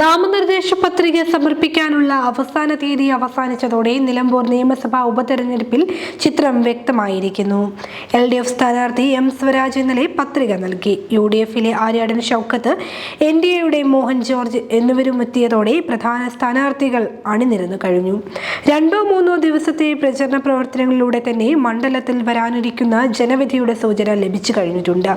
നാമനിർദ്ദേശ പത്രിക സമർപ്പിക്കാനുള്ള അവസാന തീയതി അവസാനിച്ചതോടെ നിലമ്പൂർ നിയമസഭാ ഉപതെരഞ്ഞെടുപ്പിൽ ചിത്രം വ്യക്തമായിരിക്കുന്നു. എൽ ഡി എഫ് സ്ഥാനാർത്ഥി എം സ്വരാജ് ഇന്നലെ പത്രിക നൽകി. യു ഡി എഫിലെ ആര്യാടൻ ഷൗക്കത്ത് എൻ ഡി എയുടെ മോഹൻ ജോർജ് എന്നിവരും എത്തിയതോടെ പ്രധാന സ്ഥാനാർത്ഥികൾ അണിനിരന്നു കഴിഞ്ഞു. രണ്ടോ മൂന്നോ ദിവസത്തെ പ്രചരണ പ്രവർത്തനങ്ങളിലൂടെ തന്നെ മണ്ഡലത്തിൽ വരാനിരിക്കുന്ന ജനവിധിയുടെ സൂചന ലഭിച്ചു കഴിഞ്ഞിട്ടുണ്ട്.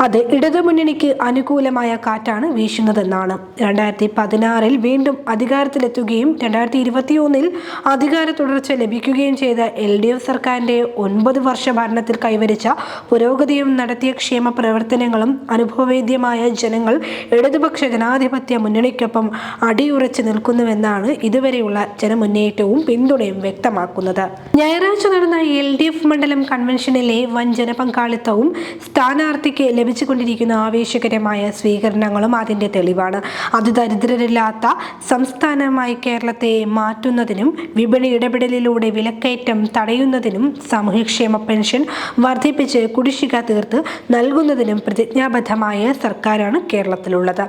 അത് ഇടതുമുന്നണിക്ക് അനുകൂലമായ കാറ്റാണ് വീശുന്നതെന്നാണ്. രണ്ടായിരത്തി പതിനാറിൽ വീണ്ടും അധികാരത്തിലെത്തുകയും രണ്ടായിരത്തി ഇരുപത്തിയൊന്നിൽ അധികാര തുടർച്ച ലഭിക്കുകയും ചെയ്ത എൽ ഡി എഫ് സർക്കാരിന്റെ ഒൻപത് വർഷ ഭരണത്തിൽ കൈവരിച്ച പുരോഗതിയും നടത്തിയ ക്ഷേമ പ്രവർത്തനങ്ങളും അനുഭവവേദ്യമായ ജനങ്ങൾ ഇടതുപക്ഷ ജനാധിപത്യ മുന്നണിക്കൊപ്പം അടിയുറച്ചു നിൽക്കുന്നുവെന്നാണ് ഇതുവരെയുള്ള ജനമുന്നേറ്റവും പിന്തുണയും വ്യക്തമാക്കുന്നത്. ഞായറാഴ്ച നടന്ന എൽ ഡി എഫ് മണ്ഡലം കൺവെൻഷനിലെ വൻ ജനപങ്കാളിത്തവും സ്ഥാനാർത്ഥിക്ക് ലഭിച്ചുകൊണ്ടിരിക്കുന്ന ആവേശകരമായ സ്വീകരണങ്ങളും അതിന്റെ തെളിവാണ്. അതിദരിദ്രരില്ലാത്ത സംസ്ഥാനമായി കേരളത്തെ മാറ്റുന്നതിനും വിപണി ഇടപെടലിലൂടെ വിലക്കയറ്റം തടയുന്നതിനും സാമൂഹ്യക്ഷേമ പെൻഷൻ വർദ്ധിപ്പിച്ച് കുടിശ്ശിക തീർത്ത് നൽകുന്നതിനും പ്രതിജ്ഞാബദ്ധമായ സർക്കാരാണ് കേരളത്തിലുള്ളത്.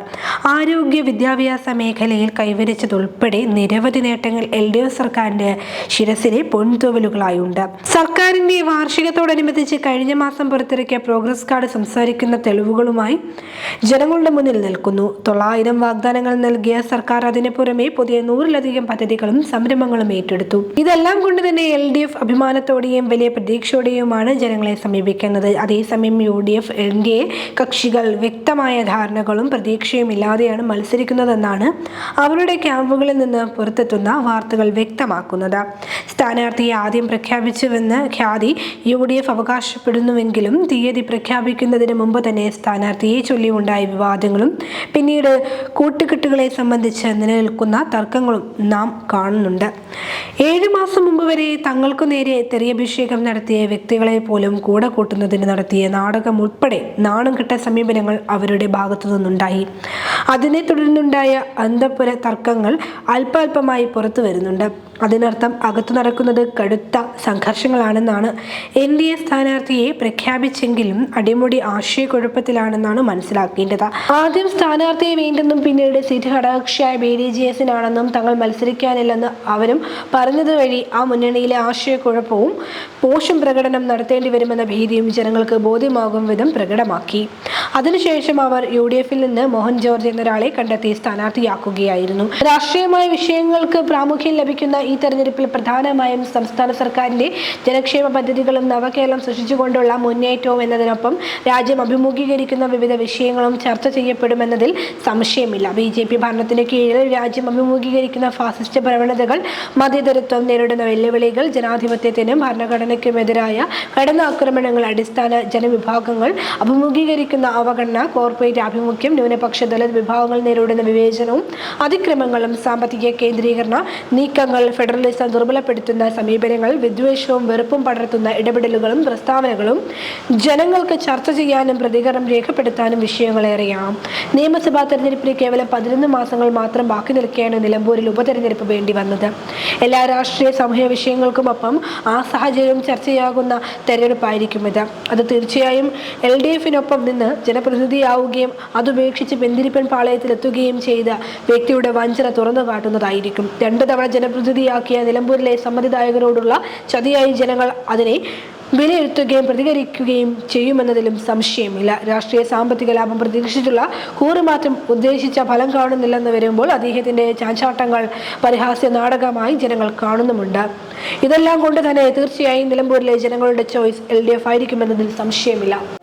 ആരോഗ്യ വിദ്യാഭ്യാസ മേഖലയിൽ കൈവരിച്ചതുൾപ്പെടെ നിരവധി നേട്ടങ്ങൾ എൽ ഡി എഫ് സർക്കാരിന്റെ ശിരസിലെ പൊൻതൂവലുകളായുണ്ട്. സർക്കാരിന്റെ വാർഷികത്തോടനുബന്ധിച്ച് കഴിഞ്ഞ മാസം പുറത്തിറക്കിയ പ്രോഗ്രസ് കാർഡ് സംസാരിക്കുന്ന തെളിവുകളുമായി ജനങ്ങളുടെ മുന്നിൽ നിൽക്കുന്നു. തൊള്ളായിരം വാഗ്ദാനങ്ങൾ നൽകിയ സർക്കാർ അതിന് പുറമെ പുതിയ നൂറിലധികം പദ്ധതികളും സംരംഭങ്ങളും ഏറ്റെടുത്തു. ഇതെല്ലാം കൊണ്ട് തന്നെ എൽ ഡി എഫ് അഭിമാനത്തോടെയും വലിയ പ്രതീക്ഷയോടെയുമാണ് ജനങ്ങളെ സമീപിക്കുന്നത്. അതേസമയം U D F N D A കക്ഷികൾ വ്യക്തമായ ധാരണകളും പ്രതീക്ഷയും ഇല്ലാതെയാണ് മത്സരിക്കുന്നതെന്നാണ് അവരുടെ ക്യാമ്പുകളിൽ നിന്ന് പുറത്തെത്തുന്ന വാർത്തകൾ വ്യക്തമാക്കുന്നത്. സ്ഥാനാർത്ഥിയെ ആദ്യം പ്രഖ്യാപിച്ചുവെന്ന് ഖ്യാതി യു ഡി എഫ് അവകാശപ്പെടുന്നുവെങ്കിലും തീയതി പ്രഖ്യാപിക്കുന്നതിന് മുമ്പ് തന്നെ സ്ഥാനാർത്ഥിയെ ചൊല്ലി ഉണ്ടായ വിവാദങ്ങളും പിന്നീട് കൂട്ടുകെട്ടുകളെ സംബന്ധിച്ച് നിലനിൽക്കുന്ന തർക്കങ്ങളും നാം കാണുന്നുണ്ട്. ഏഴ് മാസം മുമ്പ് വരെ തങ്ങൾക്കു നേരെ തെറിയഭിഷേകം നടത്തിയ വ്യക്തികളെ പോലും കൂടെ കൂട്ടുന്നതിന് നടത്തിയ നാടകം ഉൾപ്പെടെ നാണം കെട്ട സമീപനങ്ങൾ അവരുടെ ഭാഗത്തു നിന്നുണ്ടായി. അതിനെ തുടർന്നുണ്ടായ അന്തപുര തർക്കങ്ങൾ അല്പാൽപമായി പുറത്തു വരുന്നുണ്ട്. അതിനർത്ഥം അകത്തു നടക്കുന്നത് കടുത്ത സംഘർഷങ്ങളാണെന്നാണ്. എൻ ഡി എ സ്ഥാനാർത്ഥിയെ പ്രഖ്യാപിച്ചെങ്കിലും അടിമുടി ആശയക്കുഴപ്പത്തിലാണെന്നാണ് മനസ്സിലാക്കേണ്ടത്. ആദ്യം സ്ഥാനാർത്ഥിയെ വേണ്ടെന്നും പിന്നീട് സീറ്റ് ഘടകകക്ഷിയായ ബി ഡി ജി എസിനാണെന്നും തങ്ങൾ മത്സരിക്കാനില്ലെന്ന് അവരും പറഞ്ഞത് വഴി ആ മുന്നണിയിലെ ആശയക്കുഴപ്പവും പോഷം പ്രകടനം നടത്തേണ്ടി വരുമെന്ന ഭീതിയും ജനങ്ങൾക്ക് ബോധ്യമാകും വിധം പ്രകടമാക്കി. അതിനുശേഷം അവർ യു ഡി എഫിൽ നിന്ന് മോഹൻ ജോർജ് എന്നൊരാളെ കണ്ടെത്തി സ്ഥാനാർത്ഥിയാക്കുകയായിരുന്നു. രാഷ്ട്രീയമായ വിഷയങ്ങൾക്ക് പ്രാമുഖ്യം ലഭിക്കുന്ന ഈ തെരഞ്ഞെടുപ്പിൽ പ്രധാനമായും സംസ്ഥാന സർക്കാരിന്റെ ജനക്ഷേമ പദ്ധതികളും നവകേരളം സൃഷ്ടിച്ചുകൊണ്ടുള്ള മുന്നേറ്റവും എന്നതിനൊപ്പം രാജ്യം അഭിമുഖീകരിക്കുന്ന വിവിധ വിഷയങ്ങളും ചർച്ച ചെയ്യപ്പെടുമെന്നതിൽ സംശയമില്ല. ബി ജെ പി ഭരണത്തിന് കീഴിൽ രാജ്യം അഭിമുഖീകരിക്കുന്ന ഫാസിസ്റ്റ് പ്രവണതകൾ മതേതരത്വം നേരിടുന്ന വെല്ലുവിളികൾ ജനാധിപത്യത്തിനും ഭരണഘടനയ്ക്കുമെതിരായ കടന്നാക്രമണങ്ങൾ അടിസ്ഥാന ജനവിഭാഗങ്ങൾ അഭിമുഖീകരിക്കുന്ന അവഗണന കോർപ്പറേറ്റ് ആഭിമുഖ്യം ന്യൂനപക്ഷ ദളിത് വിഭാഗങ്ങൾ നേരിടുന്ന വിവേചനവും അതിക്രമങ്ങളും സാമ്പത്തിക കേന്ദ്രീകരണ നീക്കങ്ങൾ ഫെഡറലിസം ദുർബലപ്പെടുത്തുന്ന സമീപനങ്ങൾ വിദ്വേഷവും വെറുപ്പും പടർത്തുന്ന ഇടപെടലുകളും പ്രസ്താവനകളും ജനങ്ങൾക്ക് ചർച്ച ചെയ്യാനും പ്രതികരണം രേഖപ്പെടുത്താനും വിഷയങ്ങളേറെയാം നിയമസഭാ തെരഞ്ഞെടുപ്പിന് കേവലം പതിനൊന്ന് മാസങ്ങൾ മാത്രം ബാക്കി നിൽക്കെയാണ് നിലമ്പൂരിൽ ഉപതെരഞ്ഞെടുപ്പ് വേണ്ടി വന്നത്. എല്ലാ രാഷ്ട്രീയ സാമൂഹ്യ വിഷയങ്ങൾക്കുമൊപ്പം ആ സാഹചര്യവും ചർച്ചയാകുന്ന തെരഞ്ഞെടുപ്പായിരിക്കും ഇത്. അത് തീർച്ചയായും എൽ ഡി എഫിനൊപ്പം നിന്ന് ജനപ്രതിനിധിയാവുകയും അതുപേക്ഷിച്ച് പെന്തിരിപ്പൻ പാളയത്തിലെത്തുകയും ചെയ്ത വ്യക്തിയുടെ വഞ്ചന തുറന്നു കാട്ടുന്നതായിരിക്കും. രണ്ടു തവണ ജനപ്രതിനിധിയാക്കിയ നിലമ്പൂരിലെ സമ്മതിദായകരോടുള്ള ചതിയായി ജനങ്ങൾ അതിനെ വിലയിരുത്തുകയും പ്രതികരിക്കുകയും ചെയ്യുമെന്നതിലും സംശയമില്ല. രാഷ്ട്രീയ സാമ്പത്തിക ലാഭം പ്രതീക്ഷിച്ചുള്ള കൂറുമാറ്റം ഉദ്ദേശിച്ച ഫലം കാണുന്നില്ലെന്ന് വരുമ്പോൾ അദ്ദേഹത്തിന്റെ ചാഞ്ചാട്ടങ്ങൾ പരിഹാസ്യ നാടകമായി ജനങ്ങൾ കാണുന്നുമുണ്ട്. ഇതെല്ലാം കൊണ്ട് തന്നെ തീർച്ചയായും നിലമ്പൂരിലെ ജനങ്ങളുടെ ചോയ്സ് എൽ ഡി എഫ് ആയിരിക്കുമെന്നതിൽ സംശയമില്ല.